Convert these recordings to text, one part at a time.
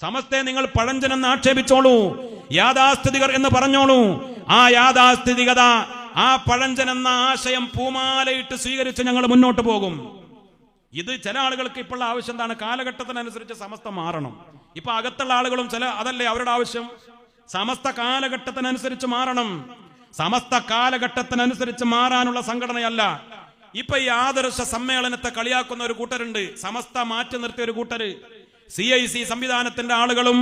സമസ്തയെ നിങ്ങൾ പഴഞ്ചനെന്ന് ആക്ഷേപിച്ചോളൂ. യാഥാസ്ഥിതികർ എന്ന് പറഞ്ഞോളൂ. ആ യാഥാസ്ഥിതികത ആ പഴഞ്ചൻ എന്ന ആശയം പൂമാലയിട്ട് സ്വീകരിച്ച് ഞങ്ങൾ മുന്നോട്ട് പോകും. ഇത് ചില ആളുകൾക്ക് ഇപ്പോൾ ആവശ്യം എന്താണ്? കാലഘട്ടത്തിനനുസരിച്ച് സമസ്ത മാറണം. ഇപ്പൊ അകത്തുള്ള ആളുകളും ചില അതല്ലേ അവരുടെ ആവശ്യം? സമസ്ത കാലഘട്ടത്തിനനുസരിച്ച് മാറണം. സമസ്ത കാലഘട്ടത്തിനനുസരിച്ച് മാറാനുള്ള സംഘടനയല്ല. ഇപ്പൊ ഈ ആദർശ സമ്മേളനത്തെ കളിയാക്കുന്ന ഒരു കൂട്ടരുണ്ട്. സമസ്ത മാറ്റി നിർത്തിയ ഒരു കൂട്ടര്. സി ഐ സി സംവിധാനത്തിന്റെ ആളുകളും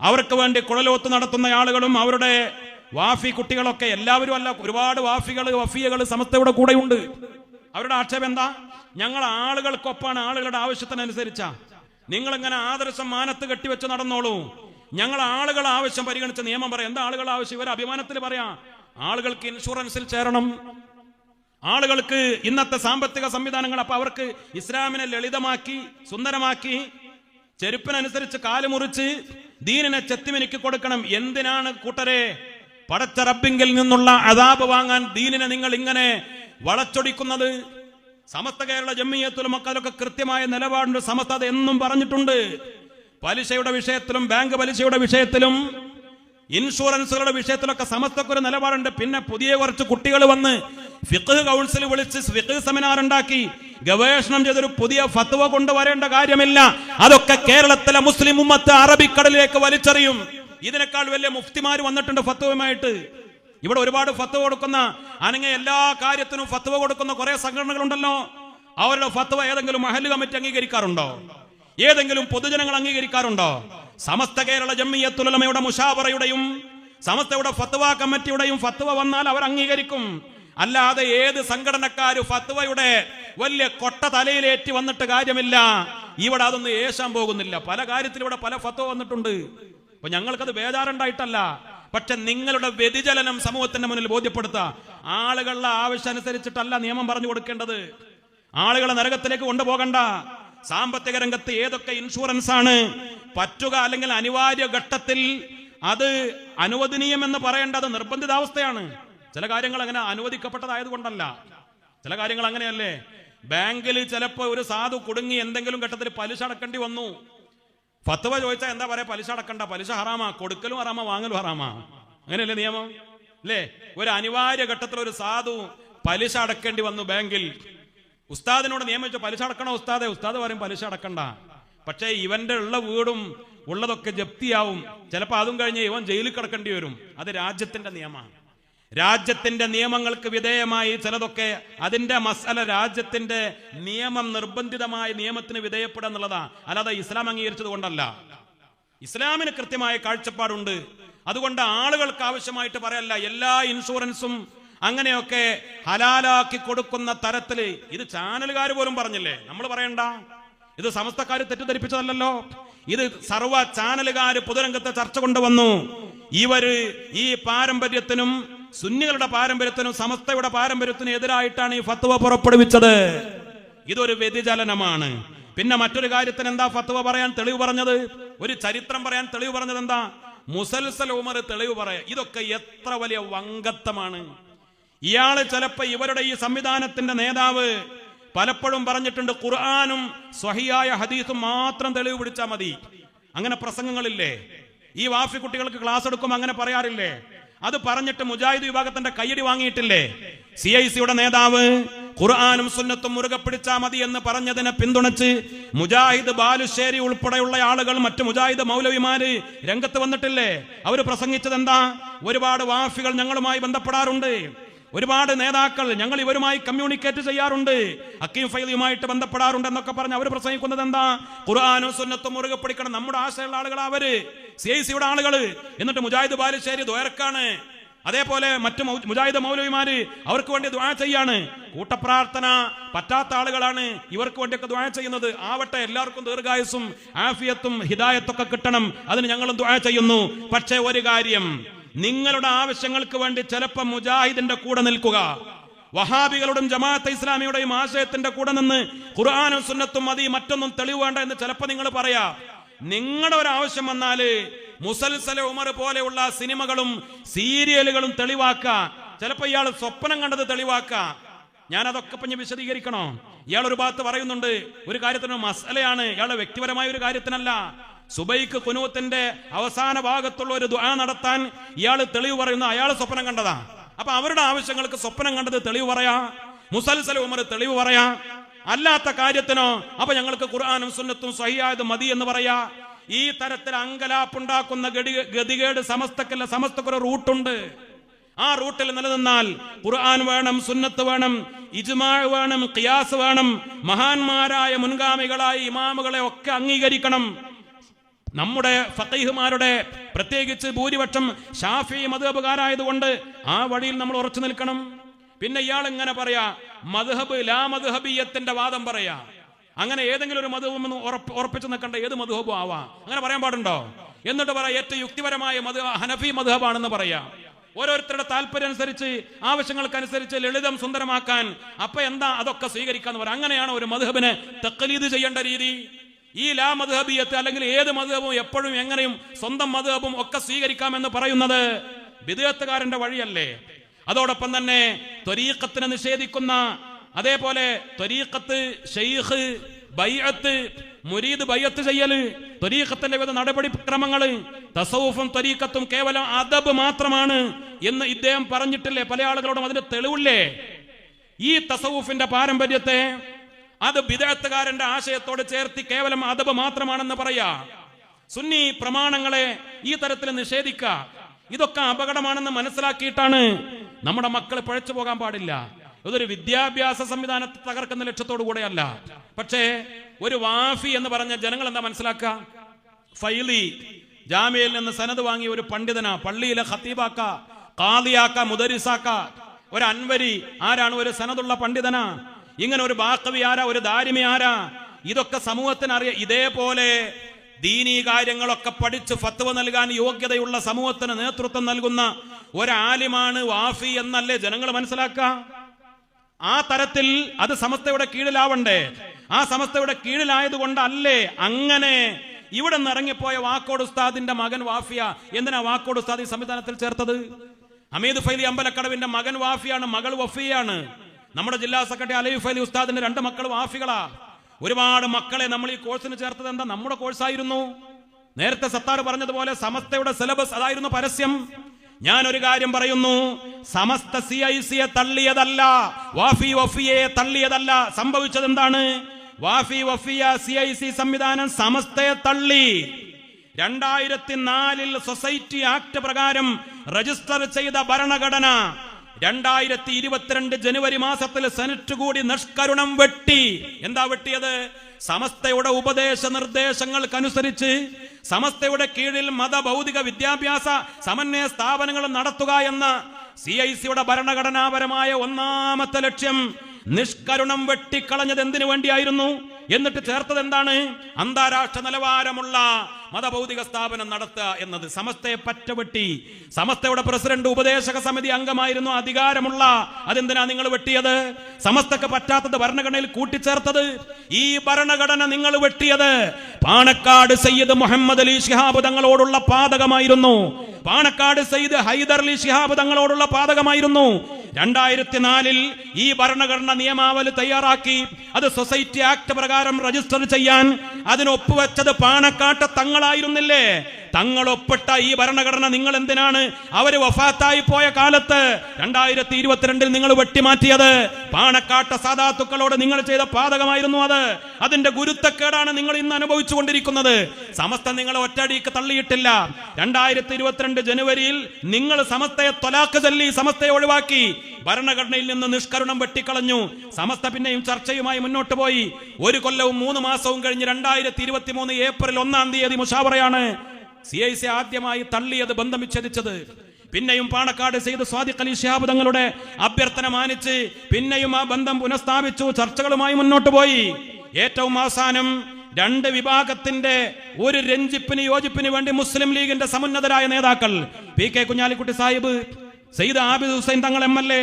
അവർക്ക് വേണ്ടി കുഴലോത്ത് നടത്തുന്ന ആളുകളും അവരുടെ വാഫി കുട്ടികളൊക്കെ എല്ലാവരും അല്ല ഒരുപാട് വാഫികൾ വഫിയകൾ സമസ്തയുടെ കൂടെയുണ്ട്. അവരുടെ ആക്ഷേപം എന്താ? ഞങ്ങൾ ആളുകൾക്കൊപ്പാണ് ആളുകളുടെ ആവശ്യത്തിനനുസരിച്ചാ. നിങ്ങൾ ഇങ്ങനെ ആദർശം മാനത്ത് കെട്ടിവെച്ച് നടന്നോളൂ. ഞങ്ങൾ ആളുകൾ ആവശ്യം പരിഗണിച്ച നിയമം പറയാം. എന്താ ആളുകൾ ആവശ്യം? ഇവർ അഭിമാനത്തിൽ പറയാം. ആളുകൾക്ക് ഇൻഷുറൻസിൽ ചേരണം. ആളുകൾക്ക് ഇന്നത്തെ സാമ്പത്തിക സംവിധാനങ്ങൾ അപ്പൊ അവർക്ക് ഇസ്ലാമിനെ ലളിതമാക്കി സുന്ദരമാക്കി ചെരുപ്പിനനുസരിച്ച് കാൽ മുറിച്ച് ദീനിനെ ചെത്തിമിനിക്ക് കൊടുക്കണം. എന്തിനാണ് കൂട്ടരെ? പടച്ച റബ്ബിങ്കിൽ നിന്നുള്ള അതാപ് വാങ്ങാൻ ദീനിനെ നിങ്ങൾ ഇങ്ങനെ വളച്ചൊടിക്കുന്നത്? സമസ്ത കേരള ജമ്മിയത്തിലും മക്കളൊക്കെ കൃത്യമായ നിലപാടുണ്ട്. സമസ്ത അത് എന്നും പറഞ്ഞിട്ടുണ്ട്. പലിശയുടെ വിഷയത്തിലും ബാങ്ക് പലിശയുടെ വിഷയത്തിലും ഇൻഷുറൻസുകളുടെ വിഷയത്തിലൊക്കെ സമസ്തക്കൊരു നിലപാടുണ്ട്. പിന്നെ പുതിയ കുറച്ച് കുട്ടികൾ വന്ന് ഫിഖ് കൗൺസിൽ വിളിച്ച് ഫിഖ് സെമിനാർ ഉണ്ടാക്കി ഗവേഷണം ചെയ്തൊരു പുതിയ ഫത്വ കൊണ്ടുവരേണ്ട കാര്യമില്ല. അതൊക്കെ കേരളത്തിലെ മുസ്ലിം ഉമ്മത്ത് അറബിക്കടലിലേക്ക് വലിച്ചെറിയും. ഇതിനേക്കാൾ വലിയ മുഫ്തിമാർ വന്നിട്ടുണ്ട് ഫത്വമായിട്ട് ഇവിടെ ഒരുപാട് ഫത്വ കൊടുക്കുന്ന അല്ലെങ്കിൽ എല്ലാ കാര്യത്തിനും ഫത്വ കൊടുക്കുന്ന കുറെ സംഘടനകളുണ്ടല്ലോ. അവരുടെ ഫത്വ ഏതെങ്കിലും മഹൽ കമ്മിറ്റി അംഗീകരിക്കാറുണ്ടോ? ഏതെങ്കിലും പൊതുജനങ്ങൾ അംഗീകരിക്കാറുണ്ടോ? സമസ്ത കേരള ജമ്മിയത്തുലമയുടെ മുഷാവറയുടെയും സമസ്തയുടെ ഫത്വ കമ്മിറ്റിയുടെയും ഫത്വ വന്നാൽ അവർ അംഗീകരിക്കും. അല്ലാതെ ഏത് സംഘടനക്കാര് ഫത്വയുടെ വലിയ കൊട്ട തലയിലേറ്റി വന്നിട്ട് കാര്യമില്ല. ഇവിടെ അതൊന്നും ഏശാൻ പോകുന്നില്ല. പല കാര്യത്തിൽ ഇവിടെ പല ഫത്തോ വന്നിട്ടുണ്ട്. അപ്പൊ ഞങ്ങൾക്കത് ബേജാറുണ്ടായിട്ടല്ല. പക്ഷെ നിങ്ങളുടെ വ്യതിചലനം സമൂഹത്തിന്റെ മുന്നിൽ ബോധ്യപ്പെടുത്തുക ആളുകളുടെ ആവശ്യം അനുസരിച്ചിട്ടല്ല നിയമം പറഞ്ഞു കൊടുക്കേണ്ടത്. ആളുകളെ നരകത്തിലേക്ക് കൊണ്ടുപോകണ്ട. സാമ്പത്തിക രംഗത്ത് ഏതൊക്കെ ഇൻഷുറൻസ് ആണ് പറ്റുക അല്ലെങ്കിൽ അനിവാര്യ ഘട്ടത്തിൽ അത് അനുവദനീയം എന്ന് പറയേണ്ടത് നിർബന്ധിതാവസ്ഥയാണ്. ചില കാര്യങ്ങൾ അങ്ങനെ അനുവദിക്കപ്പെട്ടതായതുകൊണ്ടല്ല. ചില കാര്യങ്ങൾ അങ്ങനെയല്ലേ? ബാങ്കിൽ ചിലപ്പോൾ ഒരു സാധു കുടുങ്ങി എന്തെങ്കിലും ഘട്ടത്തിൽ പലിശ അടക്കേണ്ടി വന്നു. ഫത്വ ചോദിച്ചാൽ എന്താ പറയാ? പലിശ അടക്കണ്ട. പലിശ ഹറാമാ. കൊടുക്കലും ഹറാമാ വാങ്ങലും ഹറാമാ. അങ്ങനെയല്ലേ നിയമം? അല്ലേ? ഒരു അനിവാര്യ ഘട്ടത്തിൽ ഒരു സാധു പലിശ അടക്കേണ്ടി വന്നു ബാങ്കിൽ. ഉസ്താദിനോട് നിയമിച്ചു പലിശ അടക്കണോ ഉസ്താദെ? ഉസ്താദ് പറയും പലിശ അടക്കണ്ട. പക്ഷേ ഇവന്റെ ഉള്ള വീടും ഉള്ളതൊക്കെ ജപ്തിയാവും. ചിലപ്പോൾ അതും കഴിഞ്ഞ് ഇവൻ ജയിലിൽ കിടക്കേണ്ടി വരും. അത് രാജ്യത്തിന്റെ നിയമമാണ്. രാജ്യത്തിന്റെ നിയമങ്ങൾക്ക് വിധേയമായി ചിലതൊക്കെ അതിന്റെ മസല രാജ്യത്തിന്റെ നിയമം നിർബന്ധിതമായ നിയമത്തിന് വിധേയപ്പെടുക എന്നുള്ളതാണ് അല്ലാതെ ഇസ്ലാം അംഗീകരിച്ചത് കൊണ്ടല്ല. ഇസ്ലാമിന് കൃത്യമായ കാഴ്ചപ്പാടുണ്ട്. അതുകൊണ്ട് ആളുകൾക്ക് ആവശ്യമായിട്ട് പറയല്ല എല്ലാ ഇൻഷുറൻസും അങ്ങനെയൊക്കെ ഹലാലാക്കി കൊടുക്കുന്ന തരത്തിൽ ഇത് ചാനലുകാർ പോലും പറഞ്ഞില്ലേ? നമ്മൾ പറയണ്ട. ഇത് സമസ്തക്കാർ തെറ്റിദ്ധരിപ്പിച്ചതല്ലോ ഇത് സർവ ചാനലുകാർ പൊതുരംഗത്തെ ചർച്ച കൊണ്ടുവന്നു. ഇവർ ഈ പാരമ്പര്യത്തിനും സുന്നികളുടെ പാരമ്പര്യത്തിനും സമസ്തയുടെ പാരമ്പര്യത്തിനും എതിരായിട്ടാണ് ഈ ഫത്വ പുറപ്പെടുവിച്ചത്. ഇതൊരു വ്യതിചലനമാണ്. പിന്നെ മറ്റൊരു കാര്യത്തിന് എന്താ ഫത്വ പറയാൻ തെളിവ് പറഞ്ഞത്? ഒരു ചരിത്രം പറയാൻ തെളിവ് പറഞ്ഞത് എന്താ? മുസൽസൽ ഉമർ തെളിവ് പറയാ. ഇതൊക്കെ എത്ര വലിയ വങ്കത്വമാണ് ഇയാൾ ചിലപ്പോ ഇവരുടെ ഈ സംവിധാനത്തിന്റെ നേതാവ് പലപ്പോഴും പറഞ്ഞിട്ടുണ്ട് ഖുർആാനും സ്വഹിയായ ഹദീസും മാത്രം തെളിവ് പിടിച്ചാൽ മതി. അങ്ങനെ പ്രസംഗങ്ങളില്ലേ? ഈ വാഫി കുട്ടികൾക്ക് ക്ലാസ് എടുക്കുമ്പോൾ അങ്ങനെ പറയാറില്ലേ? അത് പറഞ്ഞിട്ട് മുജാഹിദ് വിഭാഗത്തിന്റെ കയ്യടി വാങ്ങിയിട്ടില്ലേ? സി ഐ സിയുടെ നേതാവ് ഖുർആാനും സുന്നത്തും മുറുകെ പിടിച്ചാ മതി എന്ന് പറഞ്ഞതിനെ പിന്തുണച്ച് മുജാഹിദ് ബാലുശ്ശേരി ഉൾപ്പെടെയുള്ള ആളുകൾ മറ്റു മുജാഹിദ് മൗലവിമാര് രംഗത്ത് വന്നിട്ടില്ലേ? അവർ പ്രസംഗിച്ചത് എന്താ ഒരുപാട് വാഫികൾ ഞങ്ങളുമായി ബന്ധപ്പെടാറുണ്ട്. ഒരുപാട് നേതാക്കൾ ഞങ്ങൾ ഇവരുമായി കമ്മ്യൂണിക്കേറ്റ് ചെയ്യാറുണ്ട്. അക്കീം ഫൈലിയുമായിട്ട് ബന്ധപ്പെടാറുണ്ട് എന്നൊക്കെ പറഞ്ഞ് അവർ പ്രസംഗിക്കുന്നത് എന്താ? ഖുർആാനും സുന്നത്തും മുറുകെ പിടിക്കണം. നമ്മുടെ ആശയമുള്ള ആളുകൾ അവർ. സി ഐ സിയുടെ ആളുകൾ എന്നിട്ട് മുജാഹിദ് ബാലുശ്ശേരി ദ്വയർക്കാണ് അതേപോലെ മറ്റു മുജാഹിദ് മൗലവിമാര് അവർക്ക് വേണ്ടി ദ്വാ ചെയ്യാണ്. കൂട്ടപ്രാർത്ഥന പറ്റാത്ത ആളുകളാണ് ഇവർക്ക് വേണ്ടിയൊക്കെ ദ്വാ ചെയ്യുന്നത്. ആവട്ടെ എല്ലാവർക്കും ദീർഘായുസും ആഫിയത്തും ഹിദായത്തൊക്കെ കിട്ടണം. അതിന് ഞങ്ങളും ദ്വാ ചെയ്യുന്നു. പക്ഷേ ഒരു കാര്യം നിങ്ങളുടെ ആവശ്യങ്ങൾക്ക് വേണ്ടി ചിലപ്പോൾ മുജാഹിദിന്റെ കൂടെ നിൽക്കുക. വഹാബികളുടെയും ജമാഅത്ത് ഇസ്ലാമിയുടെയും ആശയത്തിന്റെ കൂടെ നിന്ന് ഖുർആാനും സുന്നത്തും മതി മറ്റൊന്നും തെളിവ് വേണ്ട എന്ന് ചിലപ്പോൾ നിങ്ങൾ പറയാ. നിങ്ങളുടെ ഒരു ആവശ്യം വന്നാൽ മുസൽസല ഉമർ പോലെയുള്ള സിനിമകളും സീരിയലുകളും തെളിവാക്ക. ചിലപ്പോൾ ഇയാൾ സ്വപ്നം കണ്ടത് തെളിവാക്ക. ഞാൻ അതൊക്കെ ഇപ്പൊ വിശദീകരിക്കണോ? ഇയാൾ ഒരു ഭാഗത്ത് പറയുന്നുണ്ട് ഒരു കാര്യത്തിന് മസലയാണ്. ഇയാളുടെ വ്യക്തിപരമായ ഒരു കാര്യത്തിനല്ല. സുബൈക്ക് കുനൂത്തിന്റെ അവസാന ഭാഗത്തുള്ള ഒരു ദുആ നടത്താൻ ഇയാൾ തെളിവ് പറയുന്ന അയാൾ സ്വപ്നം കണ്ടതാ. അപ്പൊ അവരുടെ ആവശ്യങ്ങൾക്ക് സ്വപ്നം കണ്ടത് തെളിവ് പറയാ. മുസൽസൽ ഉമർ തെളിവ് പറയാ. അല്ലാത്ത കാര്യത്തിനോ അപ്പൊ ഞങ്ങൾക്ക് ഖുർആാനും സുന്നത്തും സഹിയായത് മതി എന്ന് പറയാ. ഈ തരത്തിൽ അങ്കലാപ്പുണ്ടാക്കുന്ന ഗതി ഗതികേട് സമസ്തക്കല്ല സമസ്തക്കൊരു റൂട്ടുണ്ട്. ആ റൂട്ടിൽ നിലനിന്നാൽ ഖുർആൻ വേണം സുന്നത്ത് വേണം ഇജ്മാ വേണം ഖിയാസ് വേണം. മഹാന്മാരായ മുൻഗാമികളായ ഇമാമുകളെ ഒക്കെ അംഗീകരിക്കണം. നമ്മുടെ ഫക്കൈഹുമാരുടെ പ്രത്യേകിച്ച് ഭൂരിപക്ഷം ഷാഫി മധുഹബുകാരായതുകൊണ്ട് ആ വഴിയിൽ നമ്മൾ ഉറച്ചു നിൽക്കണം. പിന്നെ ഇയാൾ ഇങ്ങനെ പറയാ? മധുഹബ് ലാ മധുഹബിയത്തിന്റെ വാദം പറയാ. അങ്ങനെ ഏതെങ്കിലും ഒരു മധുഹബ് ഉറപ്പിച്ചു നിൽക്കേണ്ട ഏത് മധുഹബും ആവാം. അങ്ങനെ പറയാൻ പാടുണ്ടോ? എന്നിട്ട് പറയാം ഏറ്റവും യുക്തിപരമായ മധു ഹനഫി മധുഹബാണെന്ന് പറയാ. ഓരോരുത്തരുടെ താല്പര്യം അനുസരിച്ച് ആവശ്യങ്ങൾക്കനുസരിച്ച് ലളിതം സുന്ദരമാക്കാൻ അപ്പൊ എന്താ അതൊക്കെ സ്വീകരിക്കാന്ന് പറയാം. അങ്ങനെയാണ് ഒരു മധുഹബിന് തക്കലീത് ചെയ്യേണ്ട രീതി. ഈ ലാ മധുഹബിയത്ത് അല്ലെങ്കിൽ ഏത് മധുഹബും എപ്പോഴും എങ്ങനെയും സ്വന്തം മധുഹബും ഒക്കെ സ്വീകരിക്കാമെന്ന് പറയുന്നത് വിദേഹത്തുകാരന്റെ വഴിയല്ലേ. അതോടൊപ്പം തന്നെ ത്വരീക്കത്തിനെ നിഷേധിക്കുന്ന അതേപോലെ ത്വരീക്കത്ത് ഷെയ്ഖ് ബൈഅത്ത് മുരീദ് ബയ്യത്ത് ചെയ്യൽ ത്വരീഖത്തിന്റെ വിധ നടപടിക്രമങ്ങൾ തസൗഫും ത്വരീഖത്തും കേവലം അദബ് മാത്രമാണ് എന്ന് ഇദ്ദേഹം പറഞ്ഞിട്ടില്ലേ? പല ആളുകളോടും അതിന് തെളിവില്ലേ? ഈ തസൗഫിന്റെ പാരമ്പര്യത്തെ അത് ബിദഅത്തുകാരന്റെ ആശയത്തോട് ചേർത്തി കേവലം അതബ് മാത്രമാണെന്ന് പറയാ. സുന്നി പ്രമാണങ്ങളെ ഈ തരത്തിൽ നിഷേധിക്ക. ഇതൊക്കെ അപകടമാണെന്ന് മനസ്സിലാക്കിയിട്ടാണ് നമ്മുടെ മക്കൾ പഴച്ചു പോകാൻ പാടില്ല. ഇതൊരു വിദ്യാഭ്യാസ സംവിധാനത്തെ തകർക്കുന്ന ലക്ഷ്യത്തോടു കൂടെയല്ല. പക്ഷേ ഒരു വാഫി എന്ന് പറഞ്ഞ ജനങ്ങൾ എന്താ മനസ്സിലാക്കുക ഫൈലി ജാമ്യയിൽ നിന്ന് സനത് വാങ്ങിയ ഒരു പണ്ഡിതന. പള്ളിയിലെ ഹത്തീബാക്ക കാതിയാക്ക മുദരിസാക്ക. ഒരു അൻവരി ആരാണ് ഒരു സനതുള്ള പണ്ഡിതന? ഇങ്ങനെ ഒരു ബാക്കവി ആരാ? ഒരു ദാരിമി ആരാ? ഇതൊക്കെ സമൂഹത്തിന് അറിയാം ഇതേപോലെ ദീനീ കാര്യങ്ങളൊക്കെ പഠിച്ച് ഫത്വ നൽകാൻ യോഗ്യതയുള്ള സമൂഹത്തിന് നേതൃത്വം നൽകുന്ന ഒരാലിമാണ് വാഫി എന്നല്ലേ ജനങ്ങൾ മനസ്സിലാക്ക ആ തരത്തിൽ അത് സമസ്തയുടെ കീഴിലാവണ്ടേ? ആ സമസ്തയുടെ കീഴിലായതുകൊണ്ടല്ലേ അങ്ങനെ ഇവിടെ നിന്ന് ഇറങ്ങിപ്പോയ വാക്കോട് ഉസ്താദിന്റെ മകൻ വാഫിയ? എന്തിനാ വാക്കോട് ഉസ്താദ് ഈ സംവിധാനത്തിൽ ചേർത്തത്? അമീദ് ഫൈലി അമ്പലക്കടവിന്റെ മകൻ വാഫിയാണ് മകൾ വഫിയാണ്. നമ്മുടെ ജില്ലാ സെക്രട്ടറി അലൈഫ് അലി ഉസ്താദിന്റെ രണ്ട് മക്കളും ആഫികളാ. ഒരുപാട് മക്കളെ നമ്മൾ ഈ കോഴ്സിന് ചേർത്തത് എന്താ? നമ്മുടെ കോഴ്സായിരുന്നു. നേരത്തെ സത്താർ പറഞ്ഞതുപോലെ സമസ്തയുടെ സിലബസ് അതായിരുന്നു പരസ്യം. ഞാൻ ഒരു കാര്യം പറയുന്നു. സമസ്ത സി ഐ സിയെ തള്ളിയതല്ല. വാഫി വഫിയെ തള്ളിയതല്ല. സംഭവിച്ചത് എന്താണ് Wafy Wafiyya C I C സംവിധാനം സമസ്തയെ തള്ളി. രണ്ടായിരത്തി നാലിൽ സൊസൈറ്റി ആക്ട് പ്രകാരം രജിസ്റ്റർ ചെയ്ത ഭരണഘടന രണ്ടായിരത്തി ഇരുപത്തിരണ്ട് ജനുവരി മാസത്തിൽ സെനറ്റ് കൂടി നിഷ്കരുണം വെട്ടി. എന്താ വെട്ടിയത്? സമസ്തയുടെ ഉപദേശ നിർദ്ദേശങ്ങൾക്കനുസരിച്ച് സമസ്തയുടെ കീഴിൽ മത ഭൗതിക വിദ്യാഭ്യാസ സമന്വയ സ്ഥാപനങ്ങൾ നടത്തുക എന്ന സി ഐ സിയുടെ ഭരണഘടനാപരമായ ഒന്നാമത്തെ ലക്ഷ്യം നിഷ്കരുണം വെട്ടിക്കളഞ്ഞത് എന്തിനു വേണ്ടിയായിരുന്നു? എന്നിട്ട് ചേർത്തത് എന്താണ് അന്താരാഷ്ട്ര നിലവാരമുള്ള മതഭൗതിക സ്ഥാപനം നടത്തുക എന്നത് സമസ്തയെ പറ്റവെട്ടി. സമസ്തയുടെ പ്രസിഡന്റ് ഉപദേശക സമിതി അംഗമായിരുന്നു. അധികാരമുള്ള അതെന്തിനാ നിങ്ങൾ വെട്ടിയത്? സമസ്തക്ക് പറ്റാത്തത് ഭരണഘടനയിൽ കൂട്ടിച്ചേർത്തത്. ഈ ഭരണഘടന നിങ്ങൾ വെട്ടിയത്. പാണക്കാട് സയ്യിദ് മുഹമ്മദ് അലി ഷിഹാബ് തങ്ങളോടുള്ള പാതകമായിരുന്നു. പാണക്കാട് സയ്യിദ് ഹൈദർ അലി ഷിഹാബ് തങ്ങളോടുള്ള പാതകമായിരുന്നു. രണ്ടായിരത്തി നാലിൽ ഈ ഭരണഘടന നിയമാവലി തയ്യാറാക്കി. അത് സൊസൈറ്റി ആക്ട് പ്രകാരം രജിസ്റ്റർ ചെയ്യാൻ അതിന് ഒപ്പുവെച്ചത് പാണക്കാട്ട് തങ്ങളായിരുന്നില്ലേ തങ്ങൾ ഒപ്പിട്ട ഈ ഭരണഘടന നിങ്ങൾ എന്തിനാണ് അവർ വഫാത്തായി പോയ കാലത്ത് രണ്ടായിരത്തി ഇരുപത്തിരണ്ടിൽ നിങ്ങൾ വെട്ടിമാറ്റിയത്. പാണക്കാട്ട സാധാത്തുക്കളോട് നിങ്ങൾ ചെയ്ത പാതകമായിരുന്നു അത്. അതിന്റെ ഗുരുത്തക്കേടാണ് നിങ്ങൾ ഇന്ന് അനുഭവിച്ചു കൊണ്ടിരിക്കുന്നത് സമസ്ത നിങ്ങളെ ഒറ്റയടിക്ക് തള്ളിയിട്ടില്ല. രണ്ടായിരത്തി ഇരുപത്തിരണ്ട് ജനുവരിയിൽ നിങ്ങൾ സമസ്തയെ തൊലാക്ക് ചൊല്ലി സമസ്തയെ ഒഴിവാക്കി. ഭരണഘടനയിൽ നിന്ന് നിഷ്കരുണം വെട്ടിക്കളഞ്ഞു. സമസ്ത പിന്നെയും ചർച്ചയുമായി മുന്നോട്ട് പോയി. ഒരു കൊല്ലവും മൂന്ന് മാസവും കഴിഞ്ഞ് രണ്ടായിരത്തി ഇരുപത്തി മൂന്ന് ഏപ്രിൽ ഒന്നാം തീയതി മുഷാവറയാണ്. സി ഐ സി ആദ്യമായി തള്ളിയത് ബന്ധം വിച്ഛേദിച്ചത്. പിന്നെയും പാണക്കാട് ചെയ്ത് സ്വാദിഖ് അലി ശിഹാബ് തങ്ങളുടെ അഭ്യർത്ഥന മാനിച്ച് പിന്നെയും ആ ബന്ധം പുനഃസ്ഥാപിച്ചു ചർച്ചകളുമായി മുന്നോട്ട് പോയി. ഏറ്റവും അവസാനം രണ്ട് വിഭാഗത്തിന്റെ ഒരു രഞ്ജിപ്പിന് യോജിപ്പിന് വേണ്ടി മുസ്ലിം ലീഗിന്റെ സമുന്നതരായ നേതാക്കൾ P K Kunhalikutty Sahib Syed Abid Hussain Thangal M L A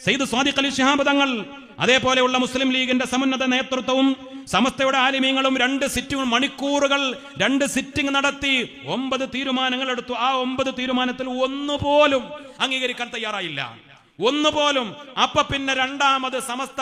Syed Sadiq Ali Shihab Thangal അതേപോലെയുള്ള മുസ്ലിം ലീഗിന്റെ സമുന്നത നേതൃത്വവും സമസ്തയുടെ ആലിമീങ്ങളും രണ്ട് സിറ്റിംഗ് മണിക്കൂറുകൾ രണ്ട് സിറ്റിംഗ് നടത്തി ഒമ്പത് തീരുമാനങ്ങൾ എടുത്തു. ആ ഒമ്പത് തീരുമാനത്തിൽ ഒന്നുപോലും അംഗീകരിക്കാൻ തയ്യാറായില്ല. ഒന്നുപോലും. അപ്പൊ പിന്നെ രണ്ടാമത് സമസ്ത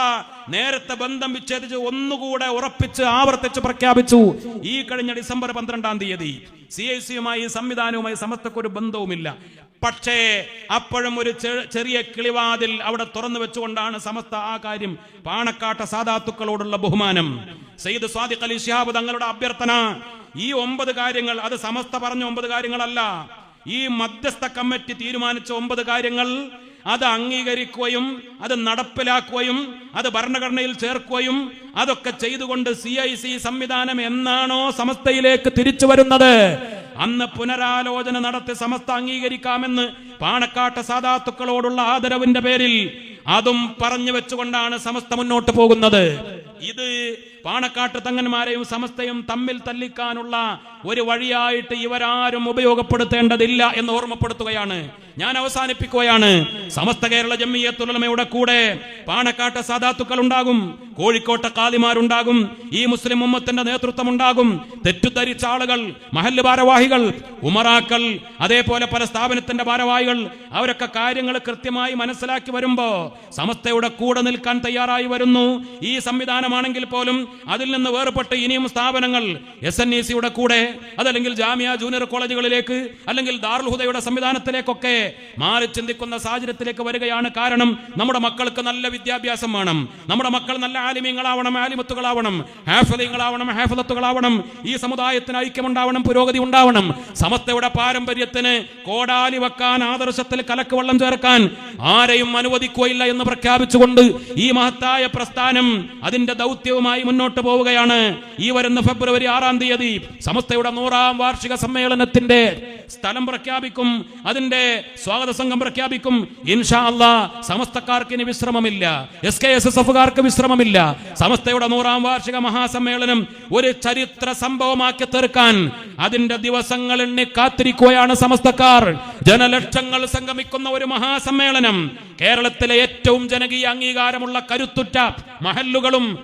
നേരത്തെ ബന്ധം വിച്ഛേദിച്ച് ഒന്നുകൂടെ ഉറപ്പിച്ച് ആവർത്തിച്ച് പ്രഖ്യാപിച്ചു. ഈ കഴിഞ്ഞ ഡിസംബർ പന്ത്രണ്ടാം തീയതി സി ഐ സിയുമായി സംവിധാനവുമായി സമസ്തക്കൊരു ബന്ധവുമില്ല. പക്ഷേ അപ്പോഴും ഒരു ചെറിയ കിളിവാതിൽ അവിടെ തുറന്നു വെച്ചുകൊണ്ടാണ് സമസ്ത ആ കാര്യം പാണക്കാട്ട സാധാത്തുക്കളോടുള്ള ബഹുമാനം. സയ്യിദ് സ്വാദിഖ് അലി ഷിഹാബ് തങ്ങളുടെ അഭ്യർത്ഥന ഈ ഒമ്പത് കാര്യങ്ങൾ അത് സമസ്ത പറഞ്ഞ ഒമ്പത് കാര്യങ്ങളല്ല. ഈ മധ്യസ്ഥ കമ്മിറ്റി തീരുമാനിച്ച ഒമ്പത് കാര്യങ്ങൾ അത് അംഗീകരിക്കുകയും അത് നടപ്പിലാക്കുകയും അത് ഭരണഘടനയിൽ ചേർക്കുകയും അതൊക്കെ ചെയ്തുകൊണ്ട് സി ഐ സി സംവിധാനം എന്നാണോ സമസ്തയിലേക്ക് തിരിച്ചു വരുന്നത്? അന്ന് പുനരാലോചന നടത്തി സമസ്ത അംഗീകരിക്കാമെന്ന് പാണക്കാട്ട സാധാത്തുക്കളോടുള്ള ആദരവിന്റെ പേരിൽ അതും പറഞ്ഞു വെച്ചുകൊണ്ടാണ് സമസ്ത മുന്നോട്ട് പോകുന്നത്. ഇത് പാണക്കാട്ട് തങ്ങന്മാരെയും സമസ്തയും തമ്മിൽ തല്ലിക്കാനുള്ള ഒരു വഴിയായിട്ട് ഇവരാരും ഉപയോഗപ്പെടുത്തേണ്ടതില്ല എന്ന് ഓർമ്മപ്പെടുത്തുകയാണ്. ഞാൻ അവസാനിപ്പിക്കുകയാണ്. സമസ്ത കേരള ജമ്മിയത്തുലമയുടെ കൂടെ പാണക്കാട്ട് സാധാത്തുക്കൾ ഉണ്ടാകും കോഴിക്കോട്ടെ കാലിമാരുണ്ടാകും ഈ മുസ്ലിം ഉമ്മത്തിന്റെ നേതൃത്വം ഉണ്ടാകും തെറ്റുധരിച്ച ആളുകൾ മഹല്ല് ഭാരവാഹികൾ ഉമറാക്കൾ അതേപോലെ പല സ്ഥാപനത്തിന്റെ ഭാരവാഹികൾ അവരൊക്കെ കാര്യങ്ങൾ കൃത്യമായി മനസ്സിലാക്കി വരുമ്പോ സമസ്തയുടെ കൂടെ നിൽക്കാൻ തയ്യാറായി വരുന്നു. ഈ സംവിധാനമാണെങ്കിൽ പോലും അതിൽ നിന്ന് വേർപെട്ട് ഇനിയും സ്ഥാപനങ്ങൾ എസ് എൻ ഇ സിയുടെ കൂടെ അതല്ലെങ്കിൽ ജാമ്യ ജൂനിയർ കോളേജുകളിലേക്ക് അല്ലെങ്കിൽ ദാറുൽ ഹുദയുടെ സംവിധാനത്തിലേക്കൊക്കെ മാറി ചിന്തിക്കുന്ന സാഹചര്യത്തിലേക്ക് വരികയാണ് കാരണം നമ്മുടെ മക്കൾക്ക് നല്ല വിദ്യാഭ്യാസം വേണം. നമ്മുടെ മക്കൾ നല്ല ആലിമ്യങ്ങളാവണം ആലിമത്തുകളാവണം ഹാഫലിങ്ങളാവണം ഹാഫലത്തുകളാവണം ഈ സമുദായത്തിന് ഐക്യമുണ്ടാവണം പുരോഗതി ഉണ്ടാവണം. സമസ്തയുടെ പാരമ്പര്യത്തിന് കോടാലി വെക്കാൻ ആദർശത്തിൽ കലക്ക് വെള്ളം ചേർക്കാൻ ആരെയും അനുവദിക്കുകയില്ല എന്ന് പ്രഖ്യാപിച്ചുകൊണ്ട് ഈ മഹത്തായ പ്രസ്ഥാനം അതിന്റെ ദൗത്യവുമായി മുന്നോട്ട് പോവുകയാണ്. ഈ വരുന്ന ഫെബ്രുവരി ആറാം തീയതി സമസ്തയുടെ നൂറാം വാർഷിക സമ്മേളനത്തിന്റെ സ്ഥലം പ്രഖ്യാപിക്കും. അതിന്റെ സ്വാഗത സംഘം പ്രഖ്യാപിക്കും. ഇൻഷാ അല്ലാ സമസ്തക്കാർക്ക് ഇനി വിശ്രമമില്ല. എസ് കെ എസ് എസ് എഫുകാർക്ക് വിശ്രമമില്ല. സമസ്തയുടെ നൂറാം വാർഷിക മഹാസമ്മേളനം ഒരു ചരിത്ര സംഭവമാക്കി തീർക്കാൻ അതിന്റെ ദിവസങ്ങൾ എണ്ണി കാത്തിരിക്കുകയാണ് സമസ്തക്കാർ. ജനലക്ഷങ്ങൾ സംഗമിക്കുന്ന ഒരു മഹാസമ്മേളനം. കേരളത്തിലെ ഏറ്റവും ജനകീയ അംഗീകാരമുള്ള കരുത്തുറ്റ മഹല്ലുകളും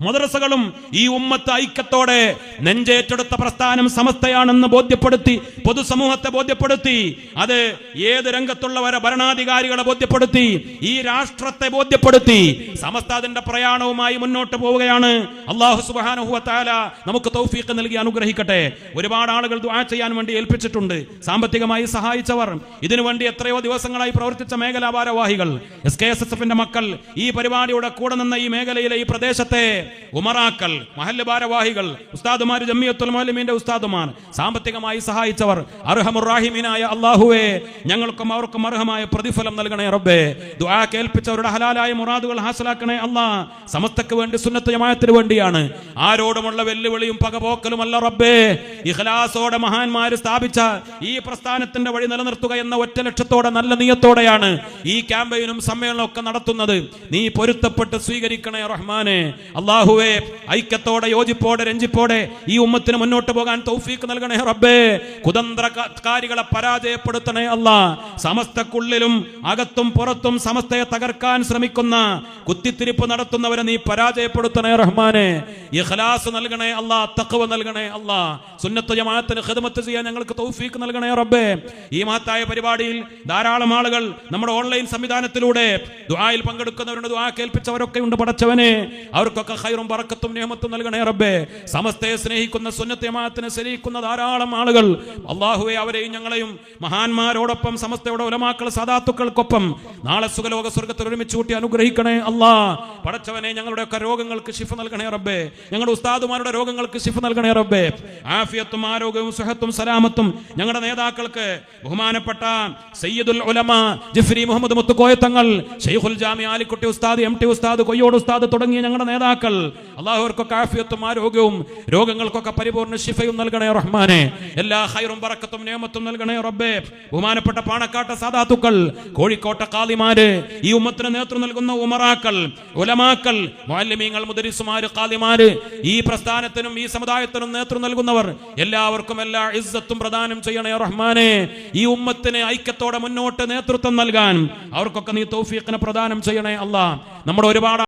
മദ്രസകളും ഈ ഉമ്മത്ത് ഐക്യത്തോടെ നെഞ്ചേറ്റെടുത്ത പ്രസ്ഥാനം സമസ്തയാണെന്ന് ബോധ്യപ്പെടുത്തി പൊതുസമൂഹത്തെ ബോധ്യപ്പെടുത്തി അത് ഏത് രംഗത്തുള്ളവരെ ഭരണാധികാരികളെ ബോധ്യപ്പെടുത്തി ഈ രാഷ്ട്രത്തെ ബോധ്യപ്പെടുത്തി സമസ്ത അതിന്റെ പ്രയാണവുമായി മുന്നോട്ട് പോവുകയാണ്. അള്ളാഹു സുബാനുഹുവത്താല നമുക്ക് തൗഫീഖ് നൽകി അനുഗ്രഹിക്കട്ടെ. ഒരുപാട് ആളുകൾ ദുആ ചെയ്യാൻ വേണ്ടി ഏൽപ്പിച്ചിട്ടുണ്ട്. സാമ്പത്തികമായി സഹായിച്ചവർ. ഇതിനുവേണ്ടി എത്രയോ ദിവസങ്ങളായി പ്രവർത്തിച്ച മേഖലാ ഭാരവാഹികൾ എസ് കെ എസ് എസ് എഫിന്റെ മക്കൾ ഈ പരിപാടിയുടെ കൂടെ നിന്ന ഈ മേഖലയിലെ ഈ പ്രദേശത്തെ ഉമറാക്കൾ മഹല്ല് ഭാരവാഹികൾ ഉസ്താദുമാർ ജമ്മിയത്തുൽ മൗലമീന്റെ ഉസ്താദുമാർ സാമ്പത്തികമായി സഹായിച്ചവർ അർഹമുറാഹിമീനായ അള്ളാഹുവേ ഞങ്ങൾക്കും അവർക്കും അർഹമായ പ്രതിഫലം നൽകണേ റബ്ബേ. ദുആ കേൾപ്പിച്ചവരുടെ ഹലാലായ മുറാദുകൾ ഹാസിലാക്കണേ അല്ലാ. സമസ്തക്ക് വേണ്ടി സുന്നത്ത് ജമാഅത്തിന് വേണ്ടിയാണ്. ആരോടുമുള്ള വെല്ലുവിളിയും പകപോക്കലും അല്ല റബ്ബേ. ഇഖ്ലാസോടെ മഹാന്മാര് സ്ഥാപിച്ച ഈ പ്രസ്ഥാനത്തിന്റെ വഴി നിലനിർത്തുക എന്ന ഒറ്റ ലക്ഷ്യത്തോടെ നല്ല നിയത്തോടെയാണ് ഈ ക്യാമ്പയിനും സമ്മേളനവും ഒക്കെ നടത്തുന്നത്. നീ പൊരുത്തപ്പെട്ട് സ്വീകരിക്കണേ റഹ്മാനെ. അള്ളാഹുവേ ഐക്യത്തോടെ യോജിപ്പോടെ രഞ്ജിപ്പോടെ ഈ ഉമ്മത്തിന് മുന്നോട്ട് പോകാൻ തൗഫീക്ക് നൽകണേ റബ്ബേ. കുതന്ത്രകാരികളെ പരാജയപ്പെടുത്തണേ അല്ല. സമസ്തക്കുള്ളിലും അകത്തും പുറത്തും സമസ്തയെ തകർക്കാൻ ശ്രമിക്കുന്ന കുത്തിത്തിരിപ്പ് നടത്തുന്നവരെ നീ പരാജയപ്പെടുത്തണേ റഹ്മാനെ. ഇഖ്ലാസ് നൽകണേ അല്ല തഖ്വ നൽകണേ അല്ല. സുന്നത്ത് ജമാഅത്തിന് ഖിദ്മത്ത് ചെയ്യാൻ ഞങ്ങൾക്ക് തൗഫീക്ക് നൽകണേ റബ്ബേ. ഈ മഹത്തായ പരിപാടിയിൽ ധാരാളം ആളുകൾ നമ്മുടെ ഓൺലൈൻ സംവിധാനത്തിലൂടെ ദുആയിൽ പങ്കെടുക്കുന്നവരുണ്ട് ദുആ കേൾപ്പിച്ചവരൊക്കെ ഉണ്ട് പടച്ചവനെ അവർക്കൊക്കെ ഖൈറും ബറക്കത്തും നിയമത്തും നൽകണേ റബ്ബേ. സമസ്തയെ സ്നേഹിക്കുന്ന സുന്നത്ത് ജമാഅത്തിനെ സ്നേഹിക്കുന്ന ധാരാളം ആളുകൾ. അള്ളാഹുവെ അവരെയും ഞങ്ങളെയും മഹാന്മാരോടൊപ്പം സമസ്തയുടെ ഉലമാക്കൾ സദാത്തുക്കൾക്കൊപ്പം നാളെ സുഖലോക സ്വർഗത്തിൽ ഒരുമിച്ച് കൂട്ടി അനുഗ്രഹിക്കണേ അല്ലാ പടച്ചവനെ ഞങ്ങളുടെയൊക്കെ രോഗങ്ങൾക്ക് ശിഫ നൽകണേ റബ്ബേ. ഞങ്ങളുടെ ഉസ്താദുമാരുടെ രോഗങ്ങൾക്ക് ശിഫ നൽകണേ റബ്ബേ. ആഫിയത്തും ആരോഗ്യവും സുഹത്തും സലാമത്തും ഞങ്ങളുടെ നേതാക്കൾക്ക് ബഹുമാനപ്പെട്ട സയ്യിദുൽ ഉലമ ജിഫ്രി മുഹമ്മദ് മുത്തുക്കോയത്തങ്ങൾ ഷെയ്ഖുൽ ജാമി ആലിക്കുട്ടി ഉസ്താദ് എം ടി ഉസ്താദ് കൊയ്യോട് ഉസ്താദ് തുടങ്ങിയ ഞങ്ങളുടെ നേതാക്കൾ അള്ളാഹുവർക്കൊക്കെ ആഫിയത്തും ആരോഗ്യവും രോഗങ്ങൾക്കൊക്കെ പരിപൂർണ ശിഫയും നൽകണേ റഹ്മാനെ. എല്ലാ ഹൈറും പറക്കത്തും നിയമത്തും നൽകണേ റബ്ബേ. ബഹുമാനപ്പെട്ട പാണക്കാട്ട സാധാത്തുക്കൾ കോഴിക്കോട്ട കാലിമാര് ഈ ഉമ്മത്തിന് നേതൃത്വം നൽകുന്ന ഉമറാക്കൾ ഉലമാക്കൾ മാലിമീങ്ങൾ മുദരിസുമാര് കാലിമാര് ഈ പ്രസ്ഥാനത്തിനും ഈ സമുദായത്തിനും നേതൃത്വം നൽകുന്നവർ എല്ലാവർക്കും എല്ലാ ഇസ്സത്തും പ്രദാനം ചെയ്യണേ റഹ്മാനെ. ഈ ഉമ്മത്തിന് ഐക്യത്തോടെ മുന്നോട്ട് നേതൃത്വം നൽകാൻ അവർക്കൊക്കെ നീ തൗഫീഖിനെ പ്രദാനം ചെയ്യണേ അല്ല നമ്മുടെ ഒരുപാട്